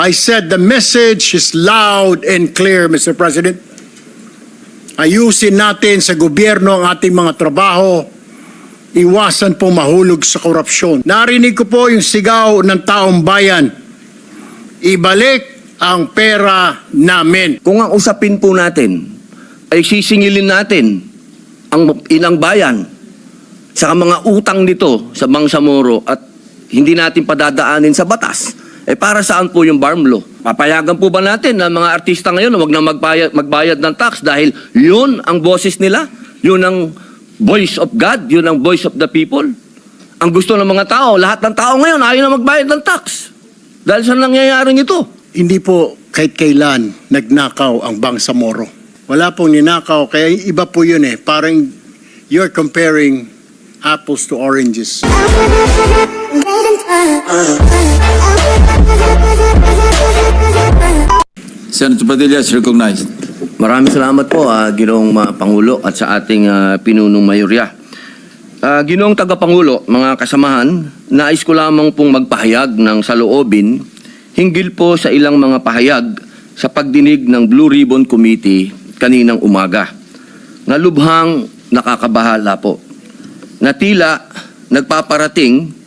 I said the message is loud and clear, Mr. President. Ayusin natin sa gobyerno ang ating mga trabaho. Iwasan po mahulog sa korupsyon. Narinig ko po yung sigaw ng taong bayan. Ibalik ang pera namin. Kung ang usapin po natin ay sisingilin natin ang inang bayan sa mga utang nito sa Bangsamoro at hindi natin padadaanin sa batas, eh para saan po yung barm law? Papayagan po ba natin na mga artista ngayon na wag na magbayad, magbayad ng tax dahil yun ang boses nila? Yun ang voice of God? Yun ang voice of the people? Ang gusto ng mga tao, lahat ng tao ngayon ayaw na magbayad ng tax. Dahil sa nangyayaring ito. Hindi po kahit kailan nagnakaw ang Bangsamoro. Wala pong ninakaw, kaya iba po yun eh. Parang you're comparing apples to oranges. Senator Padilla is recognized. Maraming salamat po, ah, Ginoong ah, Pangulo at sa ating ah, pinunong mayorya. Ah, Ginoong Tagapangulo, mga kasamahan, nais ko lamang pong magpahayag ng saloobin hinggil po sa ilang mga pahayag sa pagdinig ng Blue Ribbon Committee kaninang umaga. Na lubhang nakakabahala po. Na tila nagpaparating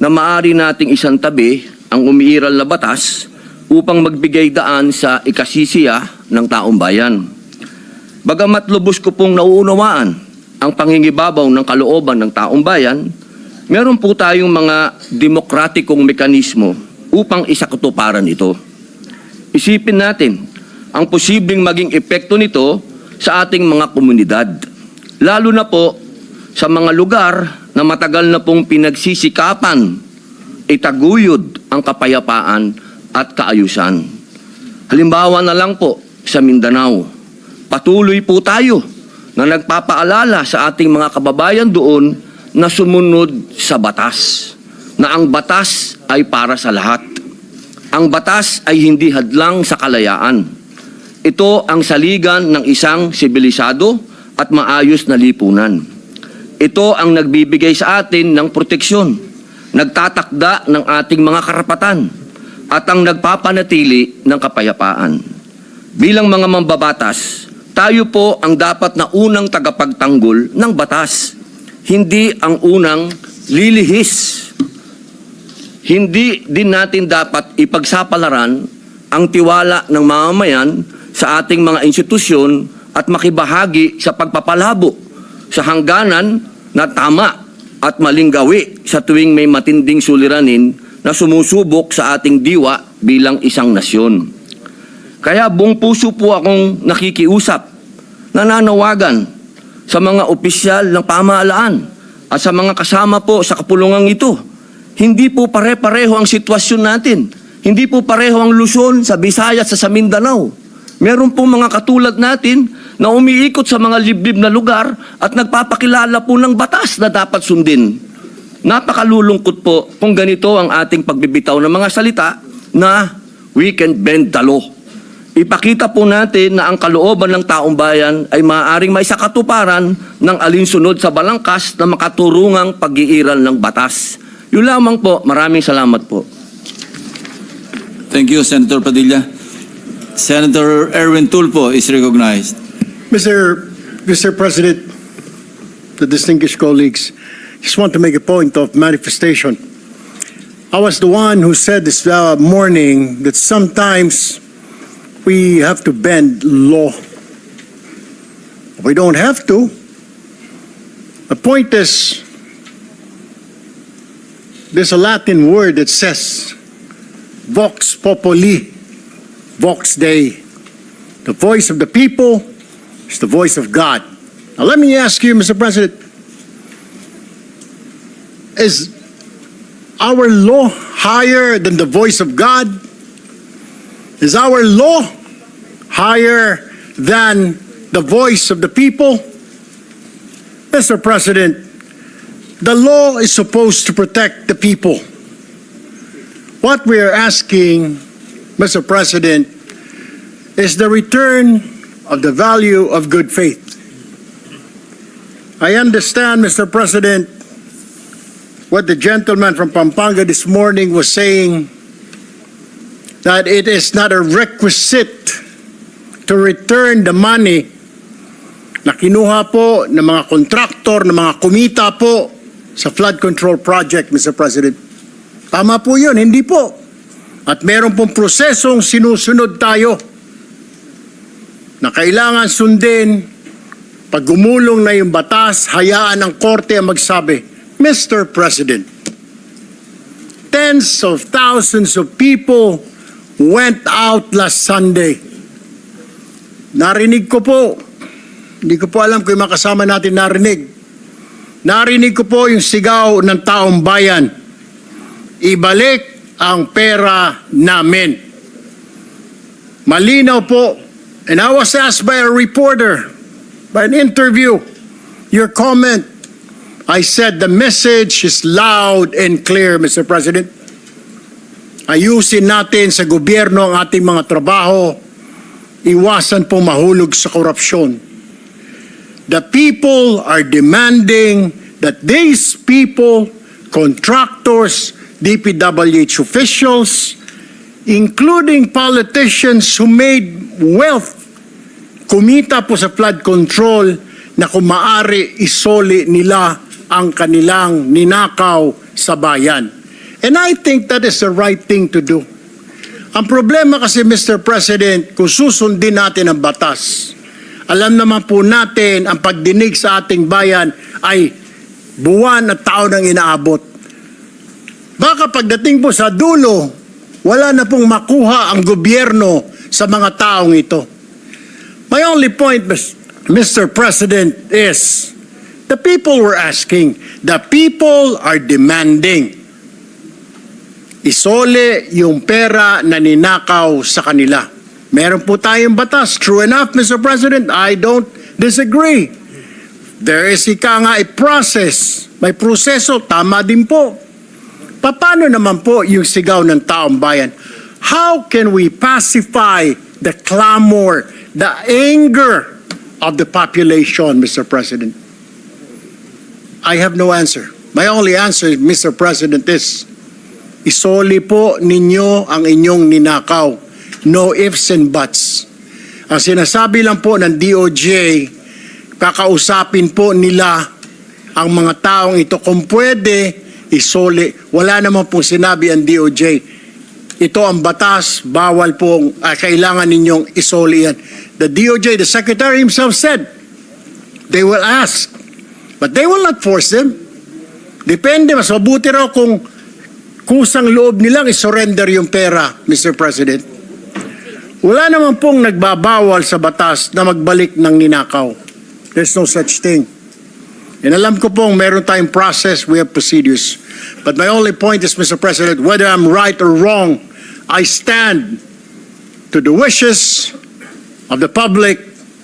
na maari nating isang tabi ang umiiral na batas upang magbigay daan sa ikasisiya ng taong bayan. Bagamat lubos ko pong nauunawaan ang pangingibabaw ng kalooban ng taong bayan, meron po tayong mga demokratikong mekanismo upang isakutuparan ito. Isipin natin ang posibleng maging epekto nito sa ating mga komunidad. Lalo na po sa mga lugar na matagal na pong pinagsisikapan itaguyod ang kapayapaan at kaayusan. Halimbawa na lang po sa Mindanao, patuloy po tayo na nagpapaalala sa ating mga kababayan doon na sumunod sa batas. Na ang batas ay para sa lahat. Ang batas ay hindi hadlang sa kalayaan. Ito ang saligan ng isang sibilisado at maayos na lipunan. Ito ang nagbibigay sa atin ng proteksyon, nagtatakda ng ating mga karapatan, at ang nagpapanatili ng kapayapaan. Bilang mga mambabatas, tayo po ang dapat na unang tagapagtanggol ng batas, hindi ang unang lilihis. Hindi din natin dapat ipagsapalaran ang tiwala ng mamamayan sa ating mga institusyon at makibahagi sa pagpapalabo sa hangganan na tama at maling gawi sa tuwing may matinding suliranin na sumusubok sa ating diwa bilang isang nasyon. Kaya buong puso po akong nakikiusap, nananawagan sa mga opisyal ng pamahalaan at sa mga kasama po sa kapulungang ito. Hindi po pare-pareho ang sitwasyon natin. Hindi po pareho ang Luzon sa Visayas sa Mindanao. Meron po mga katulad natin na umiikot sa mga liblib na lugar at nagpapakilala po ng batas na dapat sundin. Napakalulungkot po kung ganito ang ating pagbibitaw ng mga salita na we can bend the law. Ipakita po natin na ang kalooban ng taong bayan ay maaaring may sakatuparan ng alinsunod sa balangkas na makaturungang pag-iiral ng batas. Yun lamang po. Maraming salamat po. Thank you, Senator Padilla. Senator Erwin Tulfo is recognized. Mr. Mr. President, the distinguished colleagues, just want to make a point of manifestation. I was the one who said this uh, morning that sometimes we have to bend law. We don't have to. The point is, there's a Latin word that says, vox populi, vox dei. The voice of the people is the voice of God. Now, let me ask you, Mr. President, is our law higher than the voice of God? Is our law higher than the voice of the people? Mr. President, the law is supposed to protect the people. What we are asking, Mr. President, is the return of the value of good faith. I understand, Mr. President, what the gentleman from Pampanga this morning was saying that it is not a requisite to return the money na kinuha po ng mga kontraktor, ng mga kumita po sa flood control project, Mr. President. Tama po yun, hindi po. At meron pong prosesong sinusunod tayo na kailangan sundin pag gumulong na yung batas, hayaan ng korte ang magsabi, Mr. President, tens of thousands of people went out last Sunday. Narinig ko po, hindi ko po alam kung yung mga kasama natin narinig. Narinig ko po yung sigaw ng taong bayan. Ibalik ang pera namin. Malinaw po. And I was asked by a reporter, by an interview, your comment. I said the message is loud and clear, Mr. President. Ayusin natin sa gobyerno ang ating mga trabaho. Iwasan po mahulog sa korupsyon. The people are demanding that these people, contractors, DPWH officials, including politicians who made wealth, kumita po sa flood control na kung maaari isoli nila ang kanilang ninakaw sa bayan. And I think that is the right thing to do. Ang problema kasi, Mr. President, kung susundin natin ang batas, alam naman po natin ang pagdinig sa ating bayan ay buwan at taon ang inaabot. Baka pagdating po sa dulo, wala na pong makuha ang gobyerno sa mga taong ito. My only point, Mr. President, is the people were asking, the people are demanding isole yung pera na ninakaw sa kanila. Meron po tayong batas. True enough, Mr. President, I don't disagree. There is ika nga a process. May proseso, tama din po. Paano naman po yung sigaw ng taong bayan? How can we pacify the clamor, the anger of the population, Mr. President? I have no answer. My only answer, Mr. President, is isoli po ninyo ang inyong ninakaw. No ifs and buts. Ang sinasabi lang po ng DOJ, kakausapin po nila ang mga taong ito kung pwede isoli. Wala naman pong sinabi ang DOJ. Ito ang batas, bawal pong ah, kailangan ninyong isoli yan. The DOJ, the Secretary himself said, they will ask, but they will not force them. Depende, mas mabuti raw kung kusang loob nilang isurrender yung pera, Mr. President. Wala naman pong nagbabawal sa batas na magbalik ng ninakaw. There's no such thing. And alam ko pong meron tayong process, we have procedures. But my only point is, Mr. President, whether I'm right or wrong, I stand to the wishes of the public,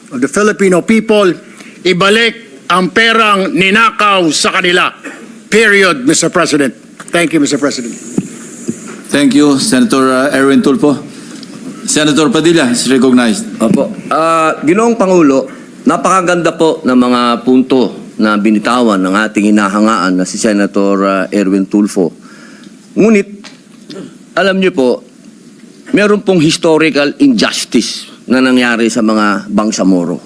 of the Filipino people, ibalik ang perang ninakaw sa kanila. Period, Mr. President. Thank you, Mr. President. Thank you, Senator uh, Erwin Tulfo. Senator Padilla is recognized. Opo. Ah, Ginoong Pangulo, napakaganda po ng mga punto na binitawan ng ating inahangaan na si Senator ah, Erwin Tulfo. Ngunit, alam niyo po, meron pong historical injustice na nangyari sa mga Bangsamoro.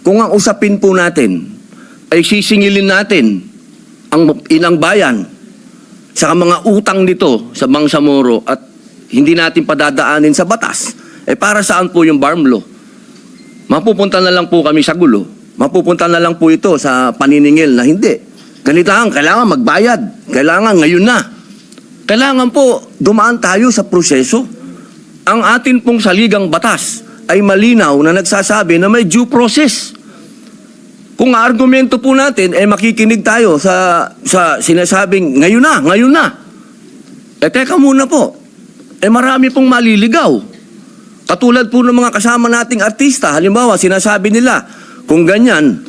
Kung ang usapin po natin ay sisingilin natin ang ilang bayan sa mga utang nito sa Bangsamoro at hindi natin padadaanin sa batas, eh para saan po yung farm law? Mapupunta na lang po kami sa gulo. Mapupunta na lang po ito sa paniningil na hindi. Ganitahan, kailangan magbayad. Kailangan ngayon na. Kailangan po dumaan tayo sa proseso. Ang atin pong saligang batas ay malinaw na nagsasabi na may due process. Kung argumento po natin, eh makikinig tayo sa, sa sinasabing ngayon na, ngayon na. Eh teka muna po, eh marami pong maliligaw. Katulad po ng mga kasama nating artista, halimbawa sinasabi nila, kung ganyan,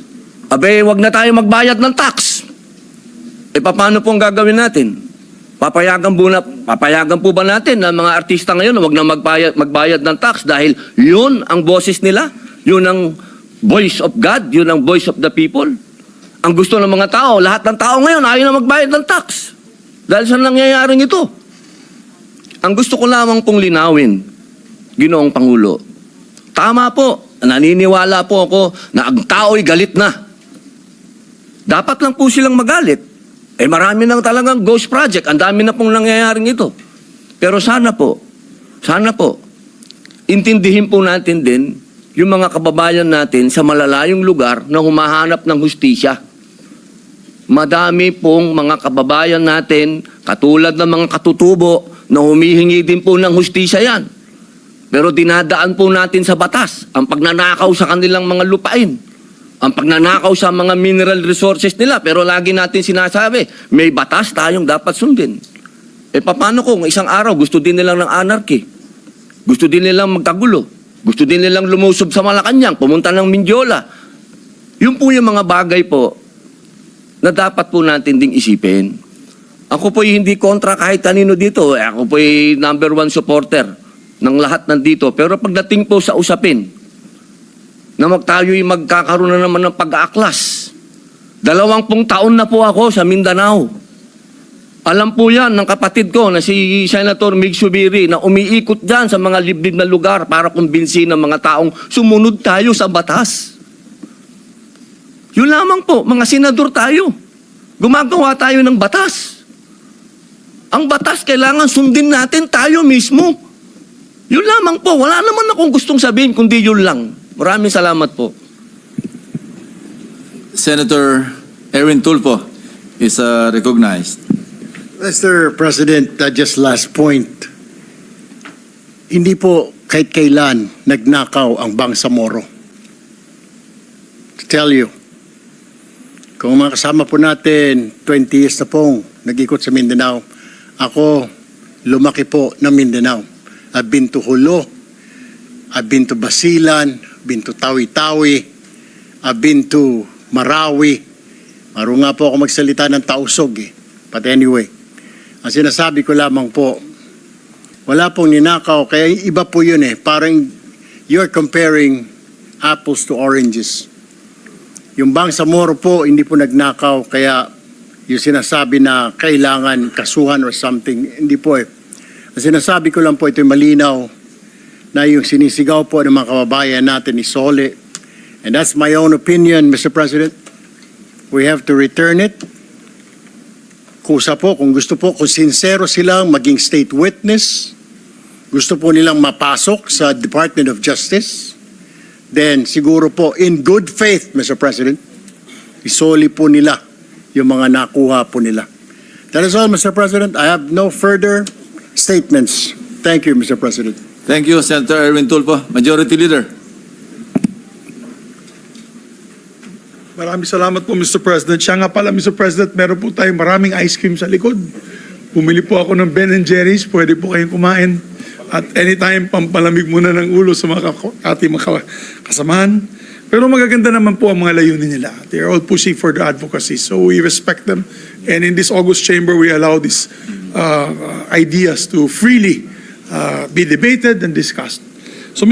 abe wag na tayo magbayad ng tax. Eh paano po ang gagawin natin? Papayagan po, na, papayagan po ba natin na mga artista ngayon na wag na magbayad, magbayad ng tax dahil yun ang boses nila? Yun ang voice of God? Yun ang voice of the people? Ang gusto ng mga tao, lahat ng tao ngayon ayaw na magbayad ng tax. Dahil sa nangyayaring ito. Ang gusto ko lamang pong linawin, Ginoong Pangulo, tama po, naniniwala po ako na ang tao'y galit na. Dapat lang po silang magalit. Eh marami nang talagang ghost project, ang dami na pong nangyayaring ito. Pero sana po, sana po, intindihin po natin din yung mga kababayan natin sa malalayong lugar na humahanap ng hustisya. Madami pong mga kababayan natin, katulad ng mga katutubo, na humihingi din po ng hustisya yan. Pero dinadaan po natin sa batas ang pagnanakaw sa kanilang mga lupain. Ang pagnanakaw sa mga mineral resources nila. Pero lagi natin sinasabi, may batas tayong dapat sundin. Eh paano kung isang araw gusto din nilang ng anarchy? Gusto din nilang magkagulo? Gusto din nilang lumusob sa Malacanang, pumunta ng Mindiola? Yun po yung mga bagay po na dapat po natin ding isipin. Ako po hindi kontra kahit kanino dito. Eh, Ako po number one supporter ng lahat nandito. Pero pagdating po sa usapin, na mag tayo'y magkakaroon na naman ng pag-aaklas. Dalawang pong taon na po ako sa Mindanao. Alam po yan ng kapatid ko na si Senator Mig Subiri na umiikot dyan sa mga liblib na lugar para kumbinsi ng mga taong sumunod tayo sa batas. Yun lamang po, mga senador tayo. Gumagawa tayo ng batas. Ang batas kailangan sundin natin tayo mismo. Yun lamang po. Wala naman akong gustong sabihin kundi yun lang. Maraming salamat po. Senator Erwin Tulfo is uh, recognized. Mr. President, uh, just last point. Hindi po kahit kailan nagnakaw ang Bangsamoro. To tell you, kung mga kasama po natin, 20 years na pong nag-ikot sa Mindanao, ako lumaki po ng Mindanao. I've been to Hulo, I've been to Basilan, been to Tawi-Tawi, I've Marawi. Maro nga po ako magsalita ng tausog eh. But anyway, ang sinasabi ko lamang po, wala pong ninakaw, kaya iba po yun eh. Parang you're comparing apples to oranges. Yung Bangsamoro po, hindi po nagnakaw, kaya yung sinasabi na kailangan kasuhan or something, hindi po eh. Sinasabi ko lang po, ito malinaw na yung sinisigaw po ng mga kababayan natin ni Sole. And that's my own opinion, Mr. President. We have to return it kusa po, kung gusto po, kung sincero silang maging state witness, gusto po nilang mapasok sa Department of Justice, then siguro po, in good faith, Mr. President, isoli po nila yung mga nakuha po nila. That is all, Mr. President. I have no further statements. Thank you, Mr. President. Thank you, Senator Erwin Tulfo. Majority Leader. Maraming salamat po, Mr. President. Siya nga pala, Mr. President, meron po tayong maraming ice cream sa likod. Bumili po ako ng Ben and Jerry's. Pwede po kayong kumain. At anytime, pampalamig muna ng ulo sa mga ating mga kasamahan. Pero magaganda naman po ang mga layunin nila. They are all pushing for the advocacy. So we respect them. And in this August chamber, we allow uh, ideas to freely uh, be debated and discussed. So,